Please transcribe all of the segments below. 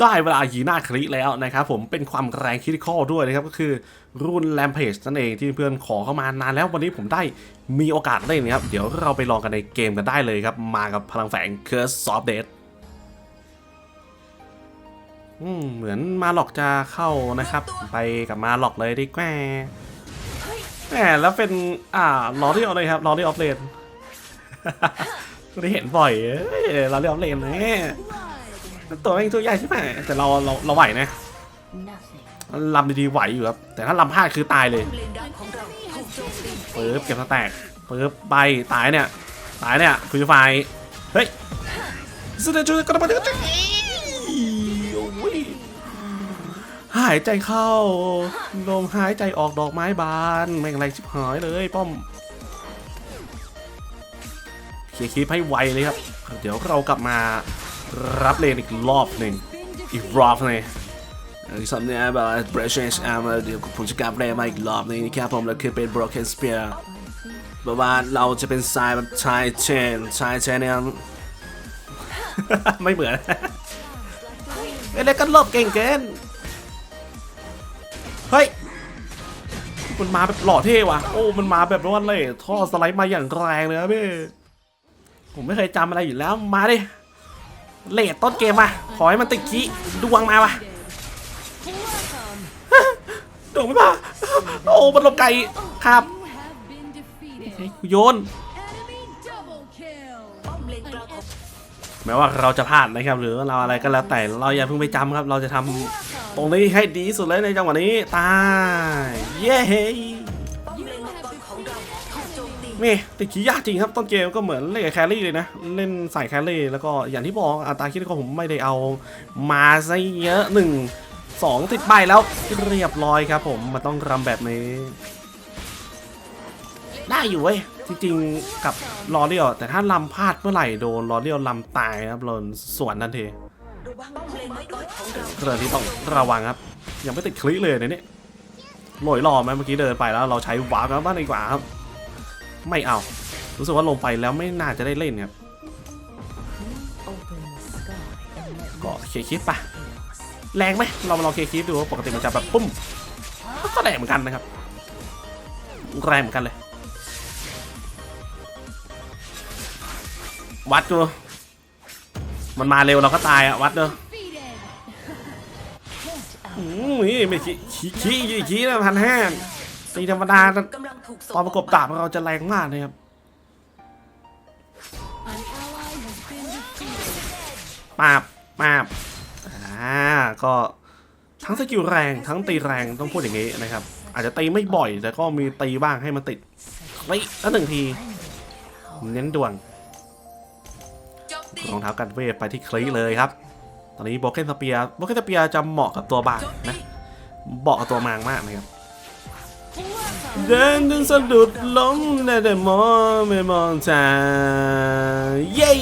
ได้เวลายีหน้าคลิแล้วนะครับผมเป็นความแรงคริติคอลด้วยนะครับ ก็คือรุ่นแ m มเพจนั่นเองที่เพื่อนขอเข้ามานานแล้ววันนี้ผมได้มีโอกาสเล่นนะครับ เดี๋ยวเราไปลองกันในเกมกันได้เลยครับ มากับพลังแฝง Curse Soft Dead อืมเหมือนมาหลอกจะเข้านะครับ ไปกับมาหลอกเลยดีกว่าแหมแล้วเป็น อ่าลอรี่ออฟเลยครับลอรี่ออฟเลนได้เห็นบ่อยเอ้ยลอรี่ออฟเลนเนี่ย ตัวเองตัวใหญ่ใช่ไหมแต่เราเราเราไหวนะลำดีๆไหวอยู่ครับ แต่ถ้าลำพลาดคือตายเลยเปึ๊บเก็บสแต็กปึ๊บใบตายเนี่ย ตายเนี่ยฟรีไฟเฮ้ยสุดยอดกระปะเดือดโอ้ยหายใจเข้าลมหายใจออกดอกไม้บานแม่งแรชิบหายเลยป้อมเคลียร์คลิปให้ไวเลยครับ เดี๋ยวเรากลับมา รับเลนอีกรอบหนึ่งอีกรอบหนึงสำเนียงแบบ British Arm เดี๋ยวผมจะกลับเรียนมาอีกรอบนึงนะครับผมแล้วคือเป็น Broken Spear แบบว่าเราจะเป็นสายแบบชายเชนชายเชนเนี่ยไม่เหมือนเอ้เล็กก็หลบเก่งเกินเฮ้ยมันมาแบบหล่อเท่ว่ะ โอ้ มันมาแบบว่าเลย ท่อสไลด์มาอย่างแรงเลยครับพี่ ผมไม่เคยจำอะไรอยู่แล้ว มาดิ เลดต้นเกมมาขอให้มันติดขี้ดวงมาว่ะโดนไม่มาโอ้มันลบไก่ครับโยน แม้ว่าเราจะพลาดนะครับ หรือเราอะไรก็แล้วแต่เราอย่าเพิ่งไปจำครับ เราจะทำตรงนี้ให้ดีสุดเลยในจังหวะนี้ ตาย เย้ นี่ติดขี้ยากจริงครับต้นเกมก็เหมือนเล่นกับแครี่เลยนะ เล่นใส่แครี่แล้วก็อย่างที่บอกอัตราคิดก็ผมไม่ได้เอามาซะเยอะหนึ่งสองติดใบแล้วเรียบร้อยครับผมมันต้องรำแบบนี้ ได้อยู่เว้ยจริงๆกับลอเรียลแต่ถ้าลำพลาดเมื่อไหร่โดนลอเรียลลำตายครับโดนสวนทันทีเกรของเราเรื่องที่ต้องระวังครับ ยังไม่ติดคลิเลยในนี้ลอยหล่อไหมเมื่อกี้เดินไปแล้วเราใช้วาร์ปแล้วบ้างดีกว่าครับ ไม่เอา รู้สึกว่าลงไปแล้วไม่น่าจะได้เล่นครับ Open the sky and let ก็เคลียร์คลิปปะแรงไหมเรามาลองเคลียร์คลิปดูว่าปกติมันจะแบบปุ้มก็แรงเหมือนกันนะครับ แรงเหมือนกันเลย วัดดูมันมาเร็วเราก็ตายอะวัดเด้อ Defeated. อืมนี่ไม่ขี้ขี้ขี้ขี้ขี้นะพันห้า ตีธรรมดาตอนประกบดาบเราจะแรงมากเลยครับปาบปาบอ่าก็ทั้งสกิลแรงทั้งตีแรงต้องพูดอย่างนี้นะครับ อาจจะตีไม่บ่อย แต่ก็มีตีบ้างให้มันติดเฮ้แล้วหนึ่งทีเน้นดวงรองเท้ากันเวทไปที่คลีเลยครับ ตอนนี้โบเกนสเปียโบเกนสเปียจะเหมาะกับตัวบางนะเหมาะกับตัวมางมากนะครับ เดินจนสะดุดล้มแต่แต่มองไม่มองทางเย้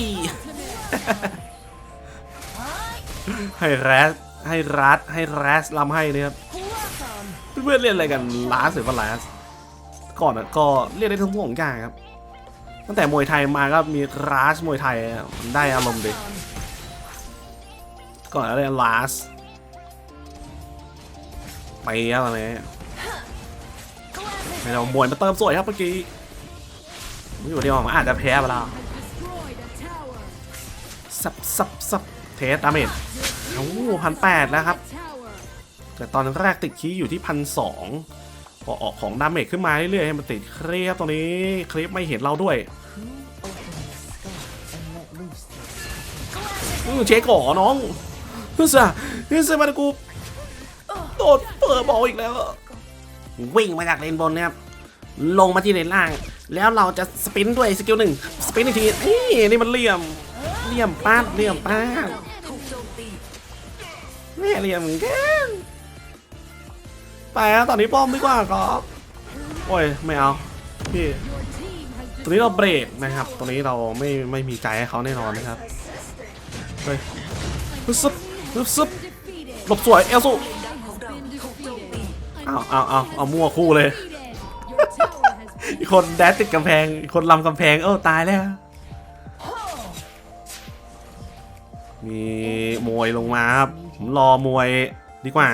ให้แรสให้รัดให้แรสลำให้นะครับเพื่อนเรียนอะไรกันลาสหรือว่าลาสก่อนอะก็เรียนได้ทั้งสองอย่างครับ ตั้งแต่มวยไทยมาก็มีลาสมวยไทยมันได้อารมณ์ดีก่อนอะไรลาสไปอะไรเนี่ย ไม่เรามวยมาเติมสวยครับเมื่อกี้ไม่อยู่ที่ออกมาอาจจะแพ้ไปแล้วซับซับซับเทสดาเมจโอ้พันแปดแล้วครับแต่ตอนแรกติดคีย์อยู่ที่พันสองพอออกของดาเมจขึ้นมาเรื่อยๆให้มันติดเครียบตรงนี้คลิปไม่เห็นเราด้วยอือเช็คก่อน้องเฮ้ยซ่เฮ้ยซ่มันกูโดนเปิดบอลอีกแล้ว วิ่งมาจากเลนบนเนะครับ ลงมาที่เลนล่าง แล้วเราจะสปินด้วยสกิลหนึ่งสปินอีกทีเอ้นี่มันเหลี่ยมเหลี่ยมป้าดเหลี่ยมป้าดถูกโจมตีแม่เหลี่ยมเหมือนกันไปแล้วตอนนี้ป้อมดีกว่าครับโอ้ยไม่เอาพี่ตัวนี้เราเบรกนะครับตัวนี้เราไม่ไม่มีใจให้เขาแน่นอนนะครับเฮ้ยฮึบซึบฮึบซึบหลบสวยเอลซูองเราถูกโจมตีเอาเอาเอาเอามั่วคู่เลย คนแดดติดกำแพง คนลำกำแพง เออตายแล้ว มีมวยลงมาครับ ผมรอมวยดีกว่า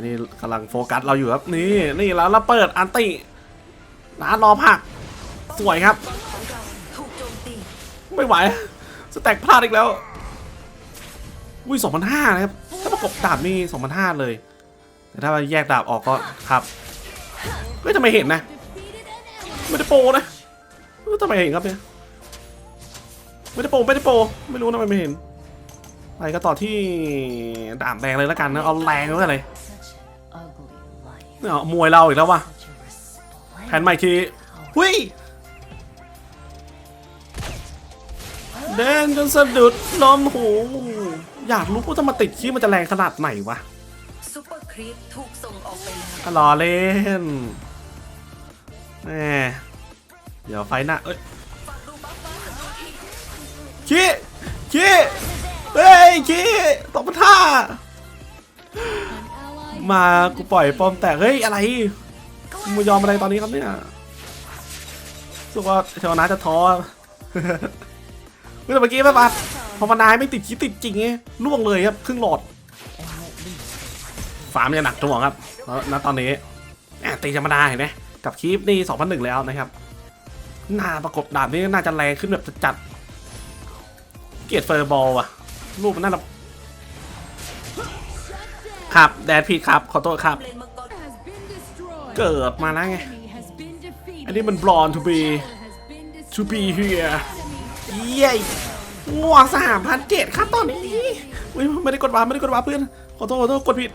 นนี้กำลังโฟกัสเราอยู่ครับ นี่นี่แล้วเราเปิดอันติร้านรอผัก สวยครับ ไม่ไหว สแต็กพลาดอีกแล้ว อุ้ยสองพันห้านะครับ ถ้าประกบดาบนี่สองพันห้าเลย แต่ถ้าแยกดาบออกก็ครับเฮ้ยทำไมเห็นนะ ไม่ได้โปรนะเฮ้ยทำไมเห็นครับเนี่ยไม่ได้โปรไม่ได้โปรไม่รู้ทำไมไม่เห็นไปก็ต่อที่ดาบแดงเลยแล้วกันนะเอาแรงเลยเลย Such an ugly life. เนี่ยมวยเราอีกแล้วว่ะ Such a resplendent แผนใหม่ทีหุยเดินจนสะดุดล้มหูอยากรู้ว่าจะมาติดขี้มันจะแรงขนาดไหนวะซูเปอร์ครีปถูกส่งออกไปแล้วก็รอเล่น แหมเดี๋ยวไฟหน้าเอ้ยขี้ขี้เฮ้ยขี้ตบมาท่า มากูปล่อยปอมแตกเฮ้ยอะไรมึงยอมอะไรตอนนี้ครับเนี่ยสึกว่าเทวนาจะท้อเมื่อเมื่อกี้แบบว่าพอมานายไม่ติดคิดติดจริงไงล่วงเลยครับครึ่งหลอดฟาร์มจะหนักจังหวะครับแล้วตอนนี้ตีธรรมดาเห็นไหม กับคีฟนี่2001 แล้วนะครับหน้าประกบดาบนี่น่าจะแรงขึ้นแบบจัดเกียรติเฟอร์บอลอะรูปมันน่ารักครับ แดดผิดครับ ขอโทษครับ เกิดมาแล้วไง อันนี้มัน blonde to be has been to be destroyed. here เย้ง่วงสามพันเจ็ดครับตอนนี้อุ้ยไม่ได้กดวาไม่ได้กดวาเพื่อน ขอโทษขอโทษกดผิด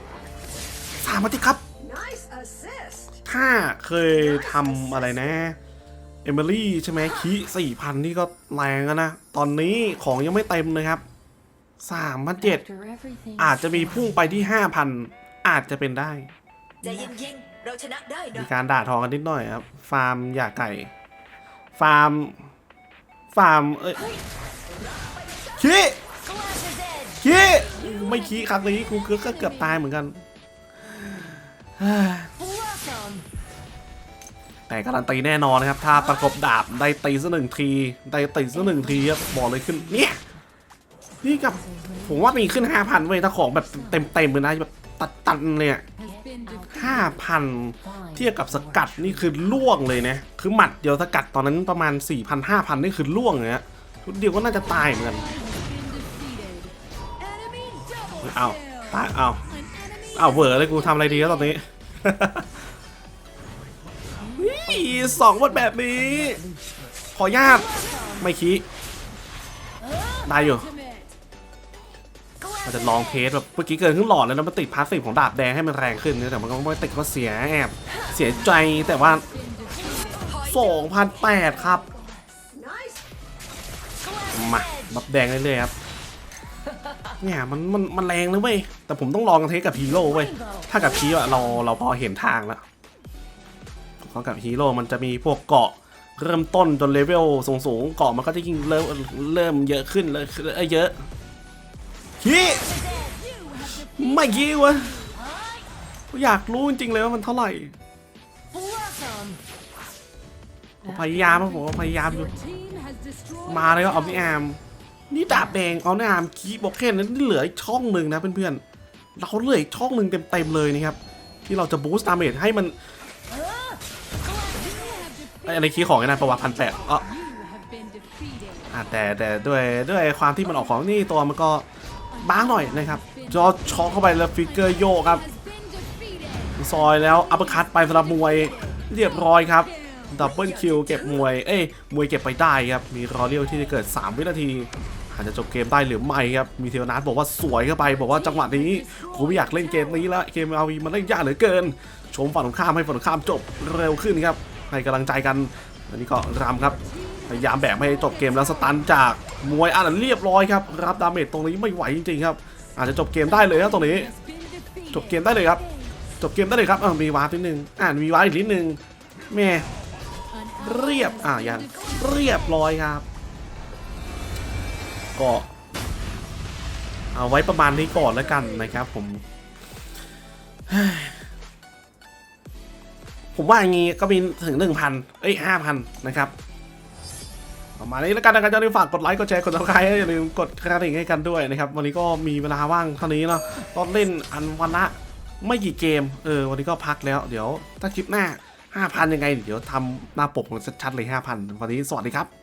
สามพันเจ็ดครับ ถ้าเคยทำอะไรนะ เอมิลี่ใช่ไหมคีสี่พันนี่ก็แรงแล้วนะ ตอนนี้ของยังไม่เต็มเลยครับสามพันเจ็ด After everything อาจจะมีพุ่งไปที่ห้าพันอาจจะเป็นได้ใจเย็นๆเราชนะได้มีนะการด่าทอกันนิดหน่อยครับ ฟาร์มหย่าไก่ ฟาร์ม ฟาร์ม เอ้ยคีคีไม่คีครั้งนี้กูก็เกือบตายเหมือนกัน แต่การันตีแน่นอนนะครับ ถ้าประกบดาบได้ตีสักหนึ่งที ได้ตีสักหนึ่งทีครับบอกเลยขึ้นเนี่ยนี่กับผมว่ามีขึ้นห้าพันเว้ยถ้าของแบบเต็มเต็มๆเลยนะแบบตัดตันๆเนี่ยฮะห้าพันเทียบกับสกัดนี่คือล่วงเลยนะคือหมัดเดียวสกัดตอนนั้นประมาณ4 0 0 0 5,000นี่คือล่วงเลยฮะชุดเดียวก็น่าจะตายเหมือนกันเอาตายเอาเอาเวอร์เลยกูทำอะไรดีแล้วตอนนี้ สองวันแบบนี้ ขออนุญาตไม่คีได้อยู่ ultimate. เราจะลองเทสแบบเมื่อกี้เกินครึ่งหลอดแล้วแล้วมาติดพาสซีฟของดาบแดงให้มันแรงขึ้นนะแต่มันก็ไม่ติดก็เสียแอบเสียใจแต่ว่า2,008ครับมาบับแดงเรื่อยๆครับเนี่ยมันมันมันแรงนะเว้ยแต่ผมต้องลองเทสกับฮีโร่เว้ยถ้ากับพีอะเราเราพอเห็นทางแล้ว พราะกับฮีโร่มันจะมีพวกเกาะเริ่มต้นจนเลเวลสูงๆเกาะมันก็จะยิ่งเริ่มเริ่มเยอะขึ้นเลยเยอะฮีไม่ยีวะอยากรู้จริงๆเลยว่ามันเท่าไหร่ผมพยายามนะผมพยายามอยู่มาเลยก็เอาพี่อามนี่ดาบแดงเอาพี่อามคีบอกเคนนั้นเหลืออีกช่องหนึ่งนะเพื่อนๆเราเหลืออีกช่องหนึ่งเต็มๆเลยนะครับที่เราจะบูสต์ดาเมจให้มัน อะไรคีของไอ้นั่นประวัติพันแปดอ๋อ You have been defeated. อะแต่แต่ด้วยด้วยความที่มันออกของนี่ตัวมันก็บ้างหน่อยนะครับจอช็อกเข้าไปแล้วฟิกเกอร์โยกครับ ซอยแล้วอัปคัตไปสำหรับมวยเรียบร้อยครับดับเบิลคิวเก็บมวย เอ้ย มวยเก็บไปได้ครับ มีรอเรียวที่จะเกิด 3 วินาที อาจจะจบเกมได้หรือไม่ครับ มีเทวนาทบอกว่าสวยเข้าไป บอกว่าจังหวะนี้กูไม่อยากเล่นเกมนี้ละเกมเอาวีมันเล่นยากเหลือเกิน ชมฝั่งตรงข้ามให้ฝั่งตรงข้ามจบเร็วขึ้นครับ ให้กำลังใจกันอันนี้ก็รำครับพยายามแบกให้จบเกมแล้วสตันจากมวยอ่านเรียบร้อยครับรับดาเมจตรงนี้ไม่ไหวจริงๆครับ อาจจะจบเกมได้เลยครับตรงนี้ จบเกมได้เลยครับ จบเกมได้เลยครับมีวาร์ปนิดนึงอ่านมีวาร์ปอีกนิดนึงแม่เรียบอ่า ally ยังเรียบร้อยครับ ก็ เอาไว้ประมาณนี้ก่อนแล้วกันนะครับผม ผมว่าอย่างงี้ก็มีถึงหนึ่งพันเอ้ยห้าพันนะครับประมาณนี้แล้วกันนะครับอย่าลืมฝากกดไลค์กดแชร์กดติดตามอย่าลืมกดกระดิ่งให้กันด้วยนะครับ วันนี้ก็มีเวลาว่างเท่านี้เนาะตอนเล่นอันวันละไม่กี่เกม เออ วันนี้ก็พักแล้ว เดี๋ยวถ้าคลิปหน้า 5,000 ยังไง เดี๋ยวทำหน้าปกมันชัดๆเลย 5,000 วันนี้สวัสดีครับ